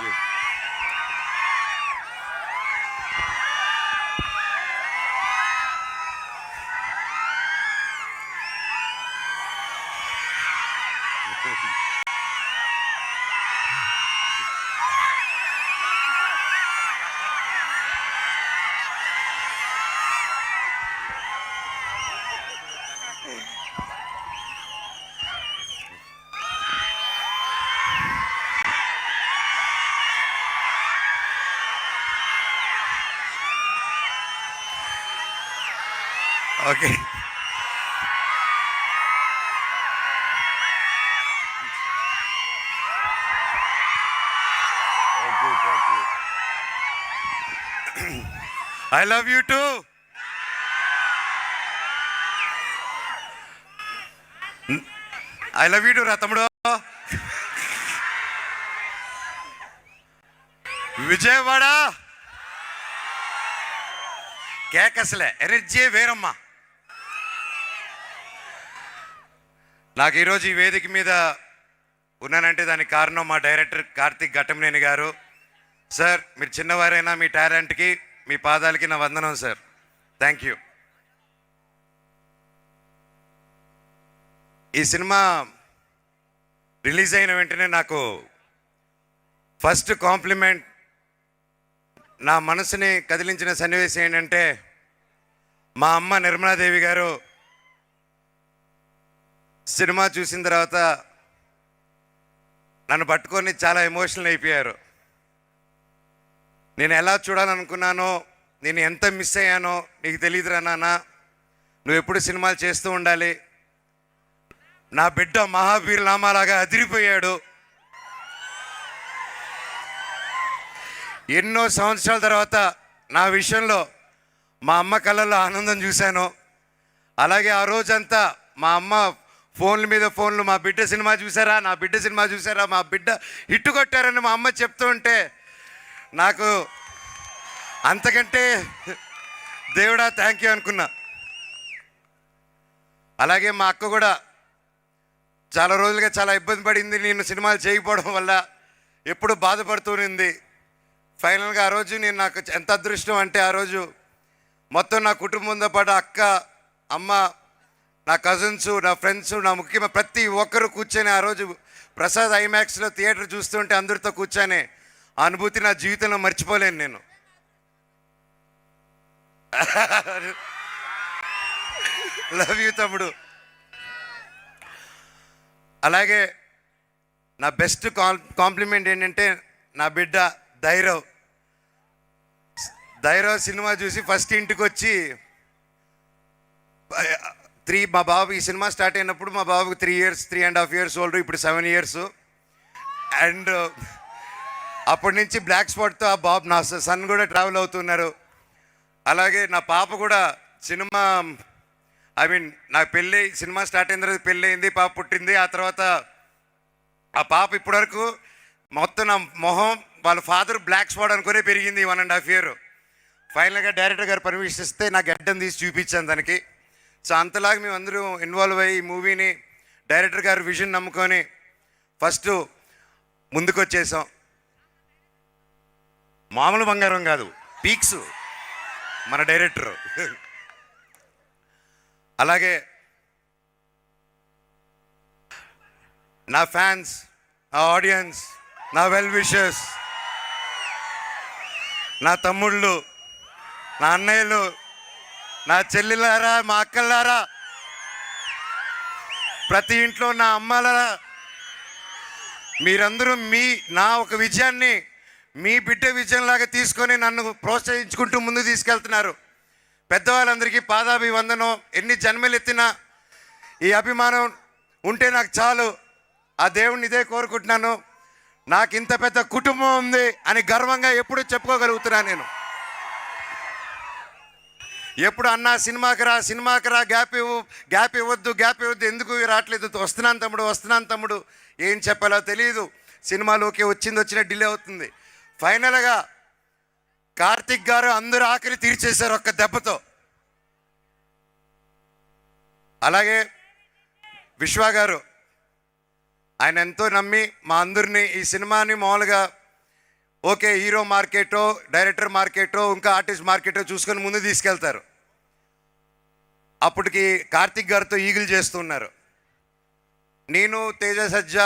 you. Okay I love you too I love you too రా తమ్ముడు. విజయవాడ. కేకసలే energy వేరమ్మా. నాకు ఈరోజు ఈ వేదిక మీద ఉన్నానంటే దానికి కారణం మా డైరెక్టర్ కార్తిక్ ఘట్టమనేని గారు. సార్ మీరు చిన్నవారైనా మీ టాలెంట్కి మీ పాదాలకి నా వందనం సార్. Thank you. ఈ సినిమా రిలీజ్ అయిన వెంటనే నాకు ఫస్ట్ కాంప్లిమెంట్ నా మనసుని కదిలించిన సన్నివేశం ఏంటంటే మా అమ్మ నిర్మలాదేవి గారు సినిమా చూసిన తర్వాత నన్ను పట్టుకొని చాలా ఎమోషనల్ అయిపోయారు. నేను ఎలా చూడాలనుకున్నానో నేను ఎంత మిస్ అయ్యానో నీకు తెలియదురా నాన్న. నువ్వు ఎప్పుడు సినిమాలు చేస్తూ ఉండాలి. నా బిడ్డ మహావీర్ నామాలాగా అదిరిపోయాడు. ఎన్నో సంవత్సరాల తర్వాత నా విషయంలో మా అమ్మ కళ్ళల్లో ఆనందం చూశాను. అలాగే ఆ రోజంతా మా అమ్మ ఫోన్ల మీద ఫోన్లు మా బిడ్డ సినిమా చూసారా నా బిడ్డ సినిమా చూసారా మా బిడ్డ హిట్టు కొట్టారని మా అమ్మ చెప్తూ ఉంటే నాకు అంతకంటే దేవుడా థ్యాంక్ యూ అనుకున్నా. అలాగే మా అక్క కూడా చాలా రోజులుగా చాలా ఇబ్బంది పడింది నేను సినిమాలు చేయకపోవడం వల్ల ఎప్పుడు బాధపడుతూనింది ఫైనల్గా ఆ రోజు నేను నాకు ఎంత అదృష్టం అంటే ఆ రోజు మొత్తం నా కుటుంబంతో పాటు అక్క అమ్మ నా కజిన్స్ నా ఫ్రెండ్స్ నా ముఖ్యమైన ప్రతి ఒక్కరు కూర్చొని ఆ రోజు ప్రసాద్ ఐమాక్స్లో థియేటర్ చూస్తుంటే అందరితో కూర్చొని ఆ అనుభూతి నా జీవితంలో మర్చిపోలేను నేను. లవ్ యూ తమ్ముడు. అలాగే నా బెస్ట్ కాంప్లిమెంట్ ఏంటంటే నా బిడ్డ ధైరవ్ ధైరవ్ సినిమా చూసి ఫస్ట్ ఇంటికి వచ్చి త్రీ మా బాబు ఈ సినిమా స్టార్ట్ అయినప్పుడు మా బాబుకి three years three and half years old ఇప్పుడు సెవెన్ ఇయర్స్. అండ్ అప్పటి నుంచి బ్లాక్ స్పాట్తో ఆ బాబు నా సన్ కూడా ట్రావెల్ అవుతున్నారు. అలాగే నా పాప కూడా సినిమా ఐ మీన్ నా పెళ్ళి సినిమా స్టార్ట్ అయిన తర్వాత పెళ్ళి అయింది పాప పుట్టింది ఆ తర్వాత ఆ పాప ఇప్పటివరకు మొత్తం నా మొహం వాళ్ళ ఫాదర్ బ్లాక్ స్పాట్ అనుకునే పెరిగింది వన్ అండ్ హాఫ్ ఇయర్ ఫైనల్గా డైరెక్టర్ గారు పర్మిషన్ ఇస్తే నా గడ్డం తీసి చూపించాను దానికి సో అంతలాగా మేము అందరూ ఇన్వాల్వ్ అయ్యి ఈ మూవీని డైరెక్టర్ గారు విజన్ నమ్ముకొని ఫస్ట్ ముందుకొచ్చేసాం. మామూలు బంగారం కాదు పీక్స్ మన డైరెక్టర్. అలాగే నా ఫ్యాన్స్ నా ఆడియన్స్ నా వెల్ విషర్స్ నా తమ్ముళ్ళు నా అన్నయ్యలు నా చెల్లెలారా మా అక్కలారా ప్రతి ఇంట్లో నా అమ్మలారా మీరందరూ మీ నా ఒక విజయాన్ని మీ బిడ్డ విజయంలాగా తీసుకొని నన్ను ప్రోత్సహించుకుంటూ ముందు తీసుకెళ్తున్నారు. పెద్దవాళ్ళందరికీ పాదాభివందనం. ఎన్ని జన్మలు ఎత్తినా ఈ అభిమానం ఉంటే నాకు చాలు. ఆ దేవుణ్ణి ఇదే కోరుకుంటున్నాను. నాకు ఇంత పెద్ద కుటుంబం ఉంది అని గర్వంగా ఎప్పుడూ చెప్పుకోగలుగుతున్నా నేను. ఎప్పుడు అన్నా సినిమాకి రా సినిమాకి రా గ్యాప్ ఇవ్వు గ్యాప్ ఇవ్వద్దు గ్యాప్ ఇవ్వద్దు. ఎందుకు రావట్లేదు? వస్తున్నాను తమ్ముడు వస్తున్నాను తమ్ముడు. ఏం చెప్పాలో తెలియదు సినిమాలోకి వచ్చింది వచ్చిన డిలే అవుతుంది. ఫైనల్గా కార్తిక్ గారు అందరూ ఆకలి తీర్చేశారు ఒక్క దెబ్బతో. అలాగే విశ్వ గారు ఆయన ఎంతో నమ్మి మా అందరినీ ఈ సినిమాని మామూలుగా ఓకే హీరో మార్కెటో డైరెక్టర్ మార్కెటో ఇంకా ఆర్టిస్ట్ మార్కెటో చూసుకొని ముందు తీసుకెళ్తారు. అప్పటికి కార్తిక్ గారితో ఈగిల్ చేస్తున్నారు నేను Teja Sajja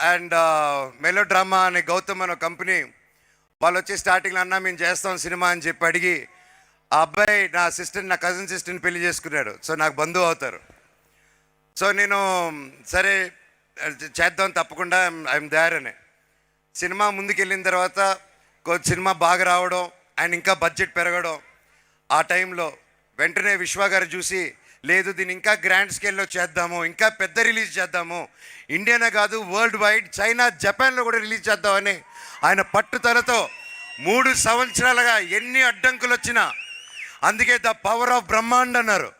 and melodrama అనే గౌతమ్ అనే కంపెనీ వాళ్ళు వచ్చి స్టార్టింగ్లో అన్న మేము చేస్తాం సినిమా అని చెప్పి అడిగి ఆ అబ్బాయి నా సిస్టర్ నా కజిన్ సిస్టర్ని పెళ్ళి చేసుకున్నాడు. సో నాకు బంధువు అవుతారు. సో నేను సరే చేద్దాం తప్పకుండా ఐఎమ్ దేర్ అని. సినిమా ముందుకెళ్ళిన తర్వాత సినిమా బాగా రావడం అండ్ ఇంకా బడ్జెట్ పెరగడం ఆ టైంలో వెంటనే విశ్వ గారు చూసి లేదు దీన్ని ఇంకా గ్రాండ్ స్కేల్లో చేద్దాము ఇంకా పెద్ద రిలీజ్ చేద్దాము. ఇండియానే కాదు వరల్డ్ వైడ్ చైనా జపాన్లో కూడా రిలీజ్ చేద్దామని. ఆయన పట్టుదలతో మూడు సంవత్సరాలుగా ఎన్ని అడ్డంకులు వచ్చినా అందుకే ద పవర్ ఆఫ్ బ్రహ్మాండ్ అన్నారు.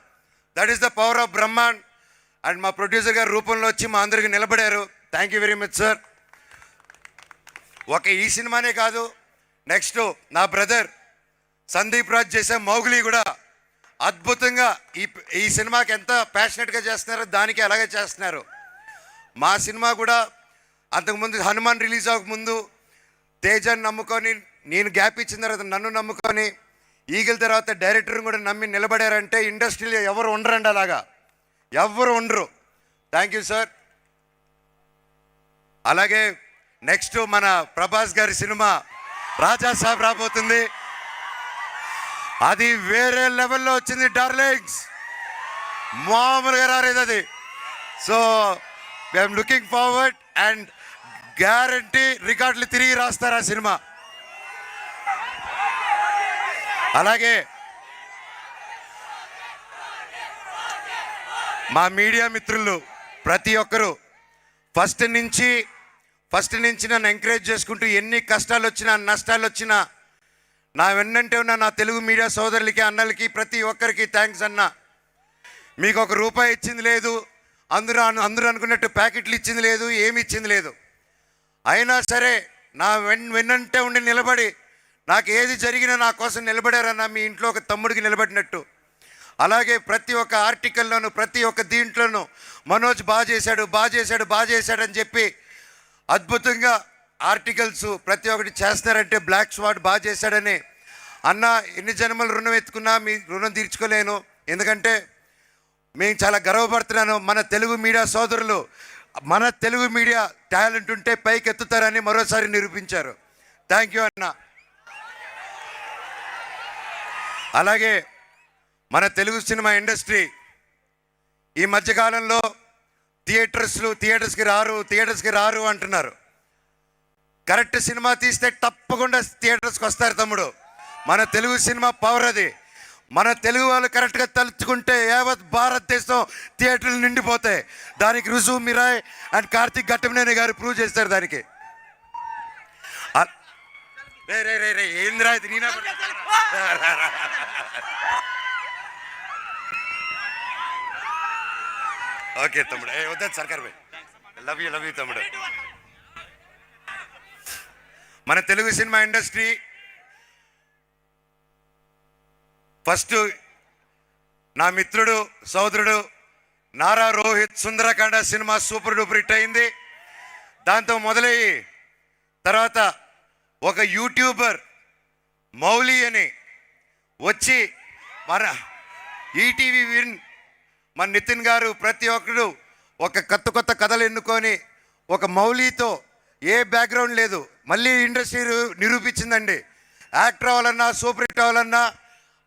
That is the power of Brahmand and మా ప్రొడ్యూసర్ గారు రూపంలో వచ్చి మా అందరికి నిలబడారు. Thank you very much sir ఒక ఈ సినిమానే కాదు నెక్స్ట్ నా బ్రదర్ సందీప్ రాజ్ చేసే మౌగ్లీ కూడా అద్భుతంగా ఈ ఈ సినిమాకి ఎంత ప్యాషనెట్గా చేస్తున్నారో దానికి అలాగే చేస్తున్నారు. మా సినిమా కూడా అంతకుముందు హనుమాన్ రిలీజ్ అవ్వకముందు తేజాన్ని నమ్ముకొని నేను గ్యాప్ ఇచ్చిన తర్వాత నన్ను నమ్ముకొని ఈగిల్ తర్వాత డైరెక్టర్ని కూడా నమ్మి నిలబడారంటే ఇండస్ట్రీలో ఎవరు ఉండరండి అలాగా. ఎవరు ఉండరు. థ్యాంక్ యూ సార్ అలాగే నెక్స్ట్ మన ప్రభాస్ గారి సినిమా రాజా సాబ్ రాబోతుంది. అది వేరే లెవెల్లో వచ్చింది డార్లింగ్స్ మామూలుగా రాలేదు అది. So I'm looking forward and guarantee రికార్డులు తిరిగి రాస్తారు ఆ సినిమా. అలాగే మా మీడియా మిత్రులు ప్రతి ఒక్కరూ ఫస్ట్ నుంచి ఫస్ట్ నుంచి నన్ను ఎంకరేజ్ చేసుకుంటూ ఎన్ని కష్టాలు వచ్చినా నష్టాలు వచ్చినా నా వెన్నంటే ఉన్న నా తెలుగు మీడియా సోదరులకి అన్నలకి ప్రతి ఒక్కరికి థ్యాంక్స్ అన్న. మీకు ఒక రూపాయి ఇచ్చింది లేదు అందరూ అందరూ అనుకున్నట్టు ప్యాకెట్లు ఇచ్చింది లేదు ఏమి ఇచ్చింది లేదు. అయినా సరే నా వెన్ వెన్నంటే ఉండి నిలబడి నాకు ఏది జరిగినా నా కోసం నిలబడారన్న మీ ఇంట్లో ఒక తమ్ముడికి నిలబడినట్టు. అలాగే ప్రతి ఒక్క ఆర్టికల్లోనూ ప్రతి ఒక్క దీంట్లోనూ మనోజ్ బాగా చేశాడు బాగా చేశాడు బాగా చేశాడని చెప్పి అద్భుతంగా ఆర్టికల్స్ ప్రతి ఒక్కటి చేస్తున్నారంటే బ్లాక్ స్వాట్ బాగా చేశాడని. అన్న ఎన్ని జన్మలు రుణం ఎత్తుకున్నా మీ రుణం తీర్చుకోలేను. ఎందుకంటే మేము చాలా గర్వపడుతున్నాను. మన తెలుగు మీడియా సోదరులు మన తెలుగు మీడియా టాలెంట్ ఉంటే పైకి ఎత్తుతారని మరోసారి నిరూపించారు. థ్యాంక్ యూ అన్న. అలాగే మన తెలుగు సినిమా ఇండస్ట్రీ ఈ మధ్యకాలంలో థియేటర్స్లు థియేటర్స్కి రారు థియేటర్స్కి రారు అంటున్నారు. కరెక్ట్ సినిమా తీస్తే తప్పకుండా థియేటర్స్కి వస్తారు తమ్ముడు. మన తెలుగు సినిమా పవర్ అది. మన తెలుగు వాళ్ళు కరెక్ట్గా తలుచుకుంటే యావత్ భారతదేశం థియేటర్లు నిండిపోతాయి. దానికి రుజువు మిరాయ్ అండ్ కార్తిక్ ఘట్టమనేని గారు ప్రూవ్ చేస్తారు దానికి. రే రే రే రే ఏందిరా ఇది? నేనా ఓకే తమ్ముడు. ఏ వద్దు సర్కార్ భాయ్ లవ్ యూ లవ్ యూ తమ్ముడు. మన తెలుగు సినిమా ఇండస్ట్రీ ఫస్ట్ నా మిత్రుడు సోదరుడు Nara Rohit Sundarakanda cinema super duper hit అయింది. దాంతో మొదలయ్యి తర్వాత ఒక యూట్యూబర్ మౌలి అని వచ్చి మన ఈటీవీ విన్ మన నితిన్ గారు ప్రతి ఒక్కరు ఒక కొత్త కొత్త కథలు ఎన్నుకొని ఒక మౌలితో ఏ బ్యాక్గ్రౌండ్ లేదు. మళ్ళీ ఇండస్ట్రీ నిరూపించిందండి. యాక్టర్ అవ్వాలన్నా సూపర్ హిట్ అవ్వాలన్నా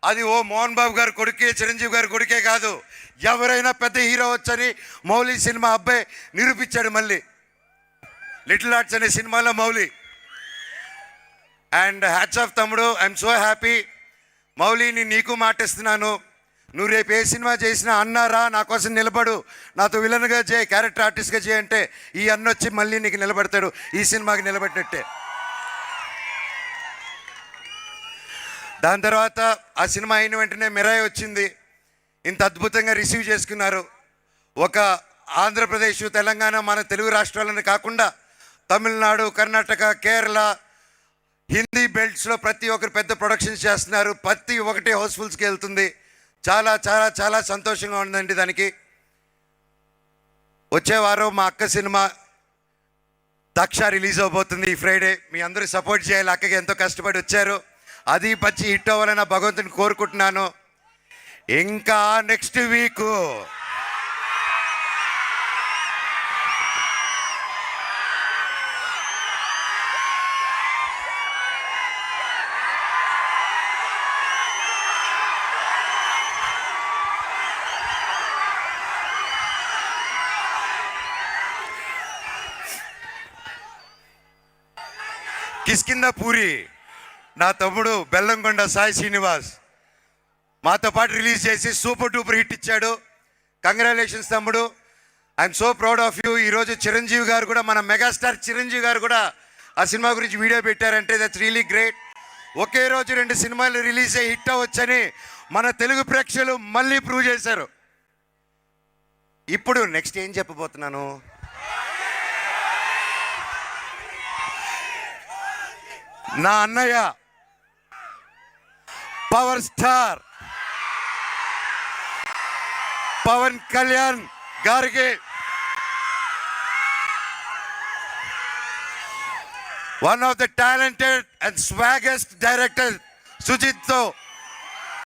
అది ఓ మోహన్ బాబు గారు కొడుకే చిరంజీవి గారి కొడుకే కాదు. ఎవరైనా పెద్ద హీరో వచ్చని మౌలి సినిమా అబ్బాయి నిరూపించాడు మళ్ళీ. లిటిల్ ఆర్ట్స్ అనే సినిమాలో మౌలి అండ్ హ్యాట్స్ ఆఫ్ తమ్ముడు. ఐఎమ్ సో హ్యాపీ మౌలిని నీకు మాటిస్తున్నాను. నువ్వు రేపు ఏ సినిమా చేసినా అన్నారా నా కోసం నిలబడు. నాతో విలన్గా చేయి క్యారెక్టర్ ఆర్టిస్ట్గా చేయి అంటే ఈ అన్న వచ్చి మళ్ళీ నీకు నిలబడతాడు. ఈ సినిమాకి నిలబడినట్టే దాని తర్వాత ఆ సినిమా అయిన వెంటనే మిరాయి వచ్చింది. ఇంత అద్భుతంగా రిసీవ్ చేసుకున్నారు. ఒక ఆంధ్రప్రదేశ్ తెలంగాణ మన తెలుగు రాష్ట్రాలను కాకుండా తమిళనాడు కర్ణాటక కేరళ హిందీ బెల్ట్స్లో ప్రతి ఒక్కరు పెద్ద ప్రొడక్షన్స్ చేస్తున్నారు. ప్రతి ఒక్కటి హౌస్ఫుల్స్కి వెళ్తుంది. చాలా చాలా చాలా సంతోషంగా ఉందండి దానికి. వచ్చేవారు మా అక్క సినిమా దక్ష రిలీజ్ అవబోతుంది ఈ ఫ్రైడే. మీ అందరూ సపోర్ట్ చేయాలి. అక్కకి ఎంతో కష్టపడి వచ్చారు. అది పచ్చి హిట్ అవ్వాలని భగవంతుని కోరుకుంటున్నాను. ఇంకా నెక్స్ట్ వీక్ కిష్కింద పూరి. నా తమ్ముడు బెల్లంకొండ సాయి శ్రీనివాస్ మాతో పాటు రిలీజ్ చేసి సూపర్ డూపర్ హిట్ ఇచ్చాడు. కంగ్రాచులేషన్స్ తమ్ముడు. I'm so proud of you ఈరోజు చిరంజీవి గారు కూడా మన మెగాస్టార్ చిరంజీవి గారు కూడా ఆ సినిమా గురించి వీడియో పెట్టారంటే దట్స్ రియలీ గ్రేట్ ఒకే రోజు రెండు సినిమాలు రిలీజ్ అయ్యి హిట్ అవ్వచ్చని మన తెలుగు ప్రేక్షకులు మళ్ళీ ప్రూవ్ చేశారు. ఇప్పుడు నెక్స్ట్ ఏం చెప్పబోతున్నాను? నా అన్నయ్య పవర్ స్టార్. పవన్ కళ్యాణ్ గారికి one of the talented and swaggest director సుజిత్తో